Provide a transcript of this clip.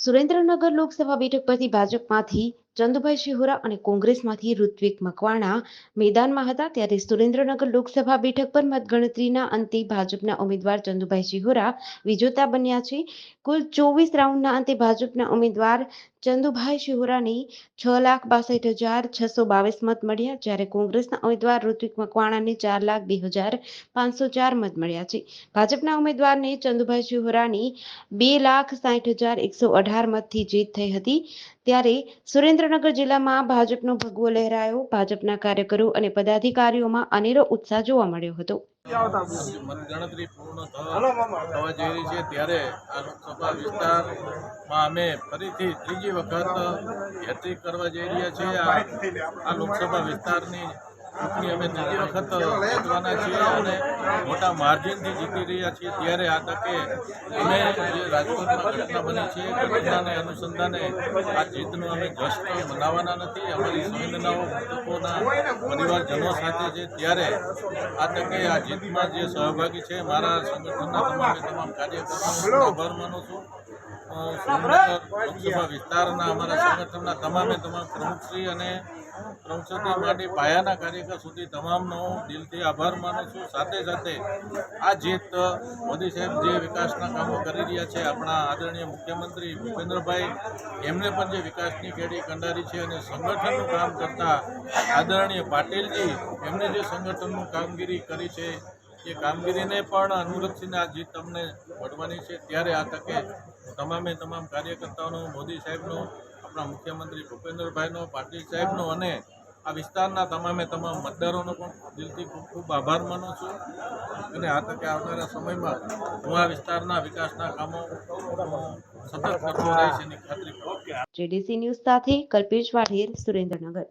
સુરેન્દ્રનગર લોકસભા બેઠક પરથી ભાજપમાંથી ચંદુભાઈ શિહોરા અને કોંગ્રેસમાંથી ઋત્વિક મકવાણા મેદાનમાં હતા ત્યારે સુરેન્દ્રનગર લોકસભા બેઠક પર મતગણતરીના અંતે ભાજપના ઉમેદવાર ચંદુભાઈ શિહોરા વિજેતા બન્યા છે. કુલ ચોવીસ રાઉન્ડના અંતે ભાજપના ઉમેદવાર ચંદુભાઈ શિહોરાની છ લાખ બાસઠ હજાર છસો બાવીસ મત મળ્યા, જ્યારે કોંગ્રેસના ઉમેદવાર ઋત્વિક મકવાણાને ચાર લાખ બે હજાર પાંચસો ચાર મત મળ્યા છે. ભાજપના ઉમેદવારને ચંદુભાઈ શિહોરાની બે લાખ સાઠ હજાર એકસો અઢાર મતથી જીત થઈ હતી. ત્યારે સુરેન્દ્રનગર જિલ્લામાં ભાજપનો ભગવો લહેરાયો, ભાજપના કાર્યકરો અને પદાધિકારીઓમાં અનેરો ઉત્સાહ જોવા મળ્યો હતો. મતગણતરી પૂર્ણ થવા થવા જઈ રહી છે ત્યારે આ લોકસભા વિસ્તારમાં અમે ફરીથી ત્રીજી વખત હેટ્રિક કરવા જઈ રહ્યા છીએ. આ લોકસભા વિસ્તારની ચૂંટણી અમે ત્રીજી વખત જીતવાના છીએ અને મોટા માર્જિનથી જીતી રહ્યા છીએ. ત્યારે આ તકે અમે જે રાજકોટમાં ઘટના બની છે ઘટનાને અનુસંધાને આ જીતનો અમે જશ્ન મનાવવાના નથી. અમારી સંવેદનાઓ મૃતકોના પરિવારજનો સાથે છે. ત્યારે આ તકે આ જીતમાં જે સહભાગી છે મારા સંગઠનના તમામે તમામ કાર્યકર્તાઓનો આભાર માનું છું લોકસભા વિસ્તારના અમારા સંગઠનના તમામે તમામ પ્રમુખશ્રી અને પ્રમુખશ્રી માટે પાયાના કાર્યકર સુધી તમામનો દિલથી આભાર માનું છું. સાથે સાથે આ જીત મોદી સાહેબ જે વિકાસના કામો કરી રહ્યા છે, આપણા આદરણીય મુખ્યમંત્રી ભૂપેન્દ્રભાઈ, એમને પણ જે વિકાસની કેડી કંડારી છે અને સંગઠનનું કામ કરતા આદરણીય પાટીલજી, એમને જે સંગઠનનું કામગીરી કરી છે, એ કામગીરીને પણ અનુલક્ષીને આ જીત તમને મળવાની છે. ત્યારે આ તકે તમામે તમામ કાર્યકર્તાઓનો, મોદી સાહેબનો આપણા મુખ્યમંત્રી ભૂપેન્દ્રભાઈનો, પાટીલ સાહેબનો અને આ વિસ્તારના તમામે તમામ મતદારોનો પણ દિલથી ખૂબ ખૂબ આભાર માનું છું. અને આ તકે આવનારા સમયમાં હું આ વિસ્તારના વિકાસના કામો સતત કરતો રહીશ એની ખાતરી જેડીસી ન્યૂઝ સાથે કલ્પેશ વાઢેર સુરેન્દ્રનગર.